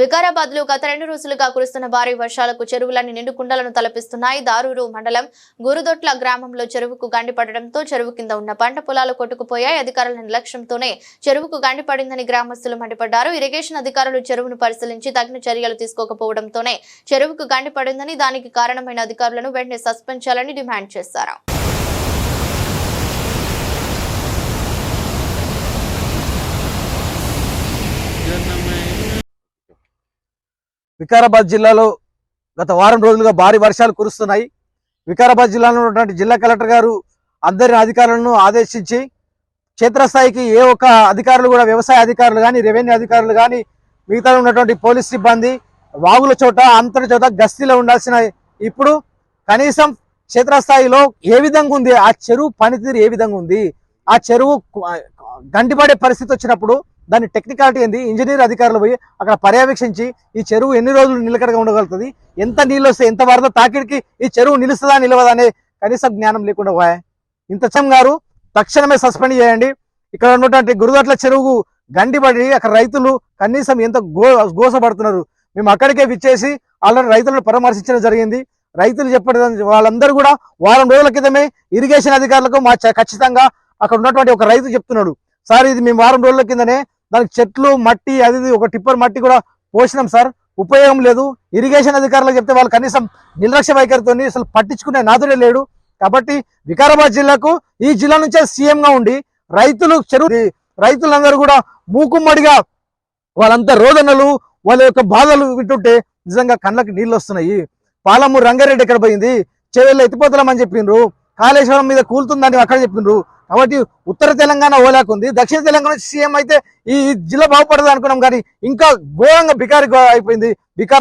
వికారాబాద్లో గత రెండు రోజులుగా కురుస్తున్న భారీ వర్షాలకు చెరువులన్నీ నిండు కుండలను తలపిస్తున్నాయి. దారూరు మండలం గురుదొట్ల గ్రామంలో చెరువుకు గండిపడడంతో చెరువు కింద ఉన్న పంట పొలాలు కొట్టుకుపోయాయి. అధికారుల నిర్లక్ష్యంతోనే చెరువుకు గండిపడిందని గ్రామస్తులు మండిపడ్డారు. ఇరిగేషన్ అధికారులు చెరువును పరిశీలించి తగిన చర్యలు తీసుకోకపోవడంతోనే చెరువుకు గండిపడిందని దానికి కారణమైన అధికారులను వెంటనే సస్పెండ్ చేయాలని డిమాండ్ చేశారు. వికారాబాద్ జిల్లాలో గత వారం రోజులుగా భారీ వర్షాలు కురుస్తున్నాయి. వికారాబాద్ జిల్లాలో ఉన్నటువంటి జిల్లా కలెక్టర్ గారు అందరి అధికారులను ఆదేశించి క్షేత్రస్థాయికి ఏ ఒక్క అధికారులు కూడా వ్యవసాయ అధికారులు కానీ రెవెన్యూ అధికారులు కానీ మిగతా ఉన్నటువంటి పోలీస్ సిబ్బంది వాగుల చోట అంతటి చోట గస్తీలో ఉండాల్సిన ఇప్పుడు కనీసం క్షేత్రస్థాయిలో ఏ విధంగా ఉంది? ఆ చెరువు పనితీరు ఏ విధంగా ఉంది? ఆ చెరువు గంటిపడే పరిస్థితి వచ్చినప్పుడు దాని టెక్నికాలిటీ ఏంది? ఇంజనీర్ అధికారులు పోయి అక్కడ పర్యవేక్షించి ఈ చెరువు ఎన్ని రోజులు నిలకడగా ఉండగలుగుతుంది? ఎంత నీళ్ళు వస్తే ఎంత వరద తాకిడికి ఈ చెరువు నిలుస్తుందా నిలవదా అనే కనీసం జ్ఞానం లేకుండా పోయా. ఇంత చం గారు తక్షణమే సస్పెండ్ చేయండి. ఇక్కడ ఉన్నటువంటి గురుదట్ల చెరువు గండిపడి అక్కడ రైతులు కనీసం ఎంత గో గోసపడుతున్నారు. మేము అక్కడికే విచ్చేసి ఆల్రెడీ రైతులను పరామర్శించడం జరిగింది. రైతులు చెప్పడం వాళ్ళందరూ కూడా వారం రోజుల క్రితమే ఇరిగేషన్ అధికారులకు మా ఖచ్చితంగా అక్కడ ఉన్నటువంటి ఒక రైతు చెప్తున్నాడు. సార్ ఇది మేము వారం రోజుల కిందనే దానికి చెట్లు మట్టి అది ఇది ఒక టిప్పర్ మట్టి కూడా పోసినాం సార్. ఉపయోగం లేదు. ఇరిగేషన్ అధికారులకు చెప్తే వాళ్ళు కనీసం నిర్లక్ష్య వైఖరితో అసలు పట్టించుకునే నాదుడే లేడు. కాబట్టి వికారాబాద్ జిల్లాకు ఈ జిల్లా నుంచే సీఎంగా ఉండి రైతులు చెరువు రైతులందరూ కూడా మూకుమ్మడిగా వాళ్ళంతా రోదనలు వాళ్ళ యొక్క బాధలు వింటుంటే నిజంగా కళ్ళకి నీళ్ళు వస్తున్నాయి. పాలమూరు రంగారెడ్డి ఎక్కడ పోయింది? చెవుల్లో ఎత్తిపోతలం అని చెప్పిండ్రు కాళేశ్వరం మీద కూలుతుందని అక్కడ చెప్పిండ్రు కాబట్టి ఉత్తర తెలంగాణ ఓలాకుంది. దక్షిణ తెలంగాణ సీఎం అయితే ఈ జిల్లా బాగుపడదు అనుకున్నాం కానీ ఇంకా ఘోరంగా బికారి అయిపోయింది. బికారా